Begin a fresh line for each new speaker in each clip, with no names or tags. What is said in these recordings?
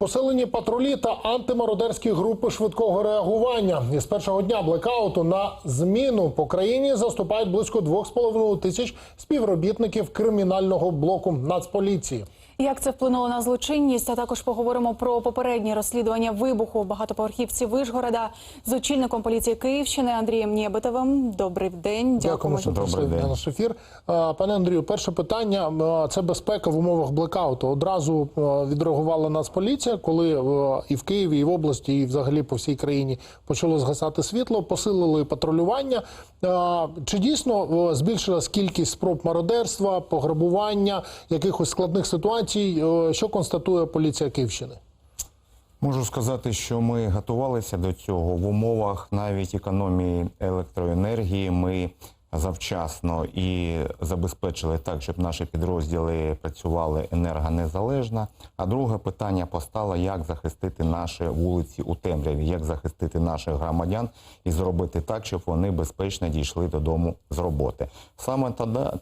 Посилені патрулі та антимародерські групи швидкого реагування. Із першого дня блекауту на зміну по країні заступають близько 2,5 тисяч співробітників кримінального блоку Нацполіції.
Як це вплинуло на злочинність? А також поговоримо про попередні розслідування вибуху в багатоповерхівці Вишгорода з очільником поліції Київщини Андрієм Нєбетовим. Добрий день.
Дякуємо, що прийшли на наш ефір. Пане Андрію, перше питання це безпека в умовах блекауту. Одразу відреагувала Нацполіція, коли е, і в Києві, і в області, і взагалі по всій країні почало згасати світло, посилили патрулювання. Чи дійсно збільшилась кількість спроб мародерства, пограбування, якихось складних ситуацій? Е, Що констатує поліція Київщини?
Можу сказати, що ми готувалися до цього в умовах навіть економії електроенергії. Ми завчасно і забезпечили так, щоб наші підрозділи працювали енергонезалежно. А друге питання постало, як захистити наші вулиці у темряві, як захистити наших громадян і зробити так, щоб вони безпечно дійшли додому з роботи. Саме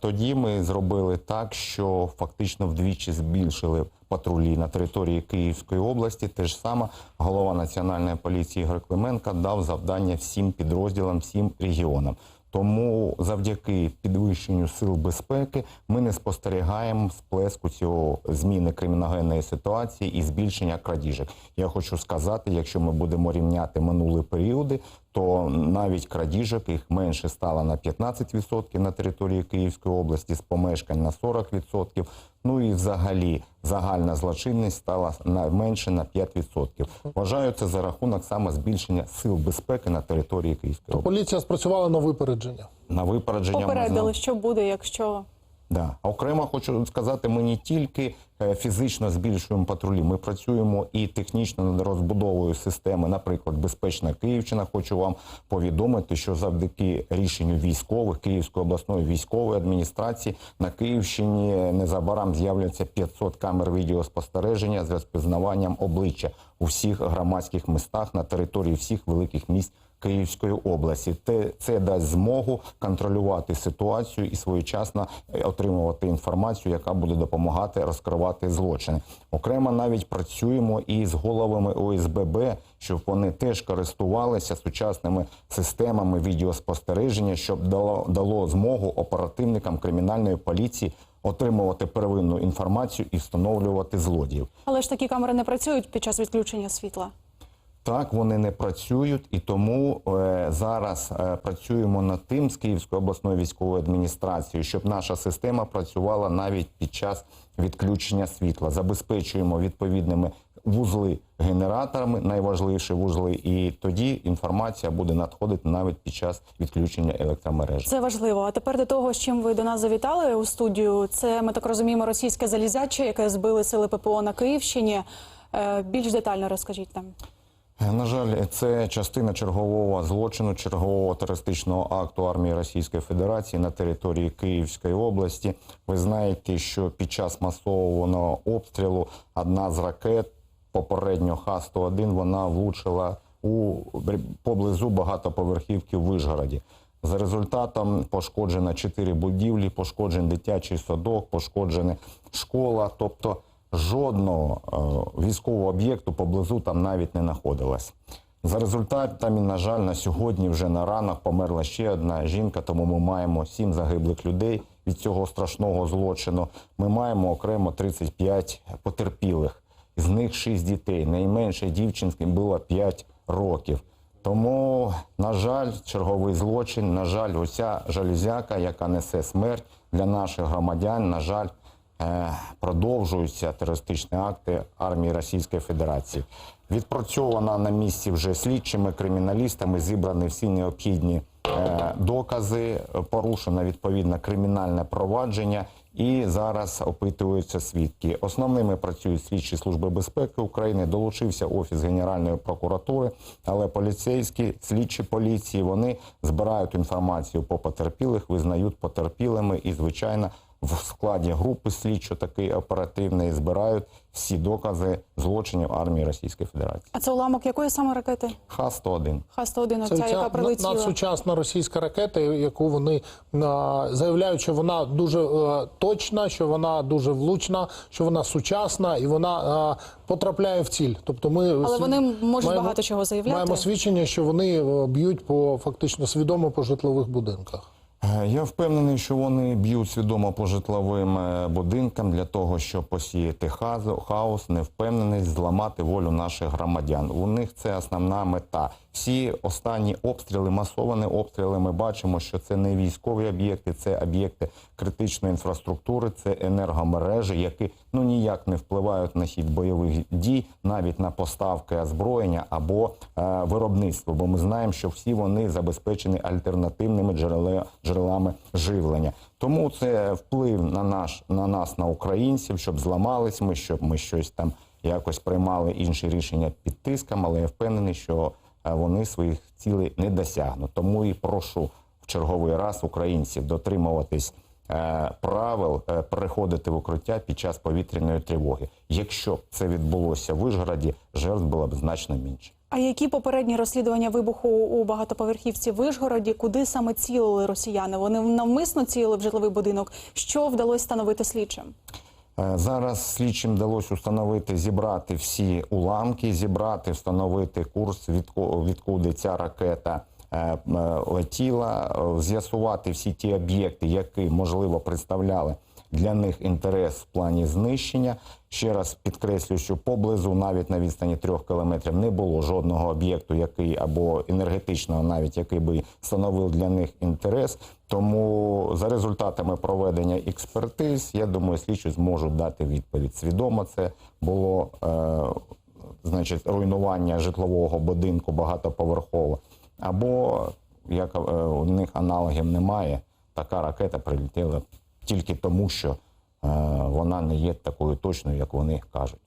тоді, ми зробили так, що фактично вдвічі збільшили патрулі на території Київської області. Те ж саме голова національної поліції Ігор Клименко дав завдання всім підрозділам, всім регіонам. Тому завдяки підвищенню сил безпеки ми не спостерігаємо сплеску цього зміни криміногенної ситуації і збільшення крадіжок. Я хочу сказати, якщо ми будемо рівняти минулі періоди, то навіть крадіжок їх менше стало на 15% на території Київської області, з помешкань на 40%. Ну і взагалі загальна злочинність стала на менше на 5%. Вважаю це за рахунок саме збільшення сил безпеки на території Київської області.
Поліція спрацювала на випередження.
На випередження
Попередили, що буде, якщо
Да. Окремо хочу сказати, ми не тільки фізично збільшуємо патрулі, ми працюємо і технічно над розбудовою системи, наприклад, безпечна Київщина. Хочу вам повідомити, що завдяки рішенню військових Київської обласної військової адміністрації на Київщині незабаром з'являться 500 камер відеоспостереження з розпізнаванням обличчя у всіх громадських містах на території всіх великих міст. Київської області. Те це дасть змогу контролювати ситуацію і своєчасно е, отримувати інформацію, яка буде допомагати розкривати злочини. Окремо навіть працюємо і з головами ОСББ, щоб вони теж користувалися сучасними системами відеоспостереження, щоб дало, дало змогу оперативникам кримінальної поліції отримувати первинну інформацію і встановлювати злодіїв.
але ж такі камери не працюють під час відключення світла.
Так, вони не працюють, і тому е, зараз е, працюємо над тим з Київською обласною військовою адміністрацією, щоб наша система працювала навіть під час відключення світла. Забезпечуємо відповідними вузли генераторами, найважливіші вузли, і тоді інформація буде надходити навіть під час відключення електромережі.
Це важливо. А тепер до того, з чим ви до нас завітали у студію. Це ми так розуміємо, російське залізяче, яке збили сили ППО на Київщині. Е, Більш детально розкажіть там.
На жаль, це частина чергового злочину, чергового терористичного акту армії Російської Федерації на території Київської області. Ви знаєте, що під час масованого обстрілу одна з ракет попередньо Х-101 вона влучила у поблизу багатоповерхівки в Вишгороді. За результатом пошкоджено чотири будівлі, пошкоджений дитячий садок, пошкоджена школа. Тобто жодного е, військового об'єкту поблизу там навіть не знаходилось. За результатами, на жаль, на сьогодні вже на ранок померла ще одна жінка, тому ми маємо сім загиблих людей від цього страшного злочину. Ми маємо окремо 35 потерпілих, з них 6 дітей. Найменше дівчинки було 5 років. Тому, на жаль, черговий злочин, на жаль, оця жалюзяка, яка несе смерть для наших громадян, на жаль, продовжуються терористичні акти армії Російської Федерації. Відпрацьована на місці вже слідчими криміналістами, зібрані всі необхідні е, докази, е, порушено відповідно кримінальне провадження. І зараз опитуються свідки. Основними працюють слідчі служби безпеки України. Долучився офіс Генеральної прокуратури, але поліцейські слідчі поліції вони збирають інформацію по потерпілих, визнають потерпілими і, звичайно, в складі групи слідчо такий оперативний збирають всі докази злочинів армії Російської Федерації.
А це уламок якої саме ракети?
Х-101.
Х-101,
Це
оця,
ця
яка прилетіла.
надсучасна російська ракета, яку вони заявляють, що вона дуже е, точна, що вона дуже влучна, що вона сучасна і вона потрапляє в ціль. Тобто ми
Але вони можуть
маємо-
багато чого заявляти.
Маємо свідчення, що вони е, б'ють по фактично свідомо по житлових будинках.
Е, Я впевнений, що вони б'ють свідомо по житловим е, будинкам для того, щоб посіяти хаос, невпевненість, зламати волю наших громадян. У них це основна мета. Всі останні обстріли, масовані обстріли, ми бачимо, що це не військові об'єкти, це об'єкти критичної інфраструктури, це енергомережі, які ну ніяк не впливають на хід бойових дій, навіть на поставки озброєння або е, виробництво. Бо ми знаємо, що всі вони забезпечені альтернативними джерела, джерелами живлення. Тому це вплив на наш на нас, на українців, щоб зламались ми, щоб ми щось там якось приймали інші рішення під тиском. Але я впевнений, що вони своїх цілей не досягнуть. Тому і прошу в черговий раз українців дотримуватись е, правил, е, переходити в укриття під час повітряної тривоги. Якщо б це відбулося в Вишгороді, жертв було б значно менше.
А які попередні розслідування вибуху у багатоповерхівці в Вишгороді? Куди саме цілили росіяни? Вони навмисно цілили в житловий будинок. Що вдалося встановити слідчим?
Е, Зараз слідчим вдалося встановити, зібрати всі уламки, зібрати, встановити курс, відку- відкуди ця ракета е, е, летіла, з'ясувати всі ті об'єкти, які можливо представляли для них інтерес в плані знищення. Ще раз підкреслюю, що поблизу, навіть на відстані трьох кілометрів, не було жодного об'єкту, який або енергетичного, навіть який би становив для них інтерес. Тому за результатами проведення експертиз, я думаю, слідчі зможуть дати відповідь. Свідомо це було е, значить руйнування житлового будинку багатоповерхового, або як е, у них аналогів немає, така ракета прилетіла тільки тому, що е, вона не є такою точною, як вони кажуть.